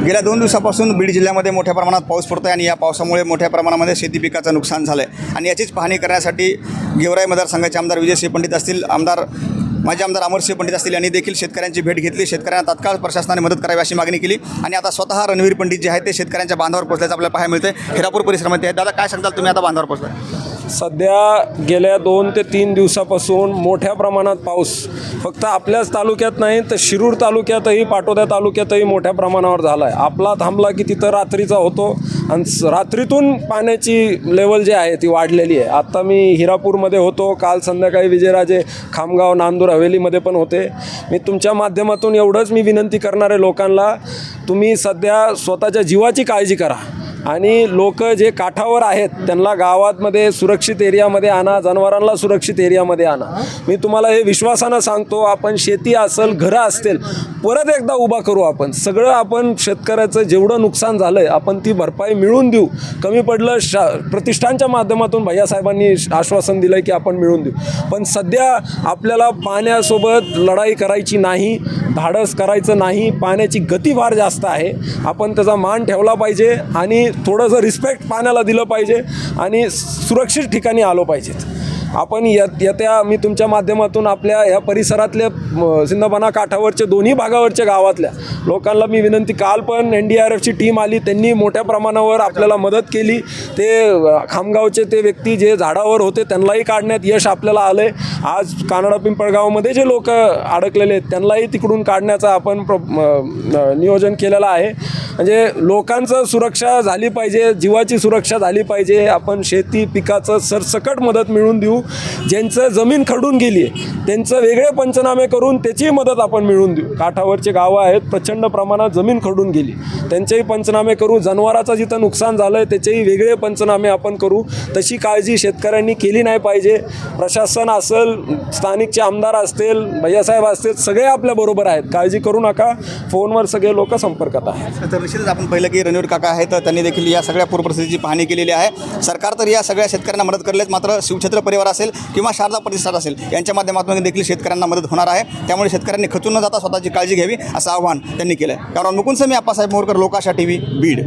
गेल्या दोन दिवसापासून बीड जिल्ह्यामध्ये मोठ्या प्रमाणात पाऊस पडतो आहे आणि या पावसामुळे मोठ्या प्रमाणामध्ये शेती पिकाचं नुकसान झालं आहे आणि याचीच पाहणी करण्यासाठी गेवराई मतदारसंघाचे आमदार विजयसिंह पंडित असतील आमदार माझे आमदार अमरसिंह पंडित असतील यांनी देखील शेतकऱ्यांची भेट घेतली. शेतकऱ्यांना तात्काळ प्रशासनाने मदत करावी अशी मागणी केली. आणि आता स्वतः रणवीर पंडित जे आहेत ते शेतकऱ्यांच्या बांधावर पोहोचल्याचं आपल्याला पाहायला मिळते हिरापूर परिसरामध्ये आहेत. दादा काय सांगताल? तुम्ही आता बांधावर पोहोचला सध्या गेल्या दोन ते तीन दिवसापासून मोठ्या प्रमाणात पाऊस फक्त आपल्याच तालुक्यात नाही तर शिरूर तालुक्यातही पाटोद्या तालुक्यातही मोठ्या प्रमाणावर झाला आहे आपला थांबला की तिथं रात्रीचा होतो आणि रात्रीतून पाण्याची लेवल जी आहे ती वाढलेली आहे. आत्ता मी हिरापूरमध्ये होतो काल संध्याकाळी विजयराजे खामगाव नांदूर हवेलीमध्ये पण होते. मी तुमच्या माध्यमातून एवढंच मी विनंती करणार आहे लोकांना तुम्ही सध्या स्वतःच्या जीवाची काळजी करा. आणि लोक जे काठावर आहेत त्यांना गावातमध्ये सुरक्षित एरियामध्ये आणा जनावरांना सुरक्षित एरियामध्ये आणा. मी तुम्हाला हे विश्वासानं सांगतो आपण शेती असेल घरं असतील परत एकदा उभा करू आपण. सगळं आपण शेतकऱ्याचं जेवढं नुकसान झालं आहे आपण ती भरपाई मिळून देऊ. कमी पडलं शा प्रतिष्ठानच्या माध्यमातून भैयासाहेबांनी आश्वासन दिलं की आपण मिळवून देऊ. पण सध्या आपल्याला पाण्यासोबत लढाई करायची नाही धाडस करायचं नाही पाण्याची गती फार जास्त आहे. आपण त्याचा मान ठेवला पाहिजे आणि थोडंसं रिस्पेक्ट पाण्याला दिलं पाहिजे आणि सुरक्षित ठिकाणी आलो पाहिजेत. आपण य येत्या मी तुमच्या माध्यमातून आपल्या ह्या परिसरातल्या म, काठावरच्या दोन्ही भागावरच्या गावातल्या लोकांना मी विनंती काल पण एन डी आर एफची टीम आली त्यांनी मोठ्या प्रमाणावर आपल्याला मदत केली. ते खामगावचे ते व्यक्ती जे झाडावर होते त्यांनाही काढण्यात यश आपल्याला आलं आहे आज कानडा पिंपळगावमध्ये जे लोक अडकलेले आहेत त्यांनाही तिकडून काढण्याचं आपण प्र नियोजन केलेलं आहे. म्हणजे लोकांचं सुरक्षा झाली पाहिजे जीवाची सुरक्षा झाली पाहिजे. आपण शेती पिकाचं सरसकट मदत मिळवून देऊ. ज्यांचं जमीन खडून गेली आहे त्यांचं वेगळे पंचनामे करून त्याचीही मदत आपण मिळवून देऊ. काठावरचे गावं आहेत प्रचंड प्रमाणात जमीन खडून गेली. त्यांचेही पंचनामे करू. जनावराचं जिथं नुकसान झालं आहे त्याचेही वेगळे पंचनामे आपण करू. तशी काळजी शेतकऱ्यांनी केली नाही पाहिजे. प्रशासन असेल स्थानिकचे आमदार असतील भैयासाहेब असतील सगळे आपल्याबरोबर आहेत. काळजी करू नका. फोनवर सगळे लोक संपर्कात आहेत. तर निश्चितच आपण पहिलं की रणवीर काका आहेत त्यांनी देखील या सगळ्या पूरपरिस्थितीची पाहणी केलेली आहे. सरकार तर या सगळ्या शेतकऱ्यांना मदत करेलच मात्र शिवछत्र परिवार असेल किंवा शारदा प्रतिष्ठान असेल यांच्या माध्यमातून देखील शेतकऱ्यांना मदत होणार आहे. त्यामुळे शेतकऱ्यांनी खचून न जाता स्वतःची काळजी घ्यावी असं आवाहन त्यांनी केलं आहे कारण मुकुंद मी आप्पासाहेब मोरकर लोकाशा टी व्ही बीड.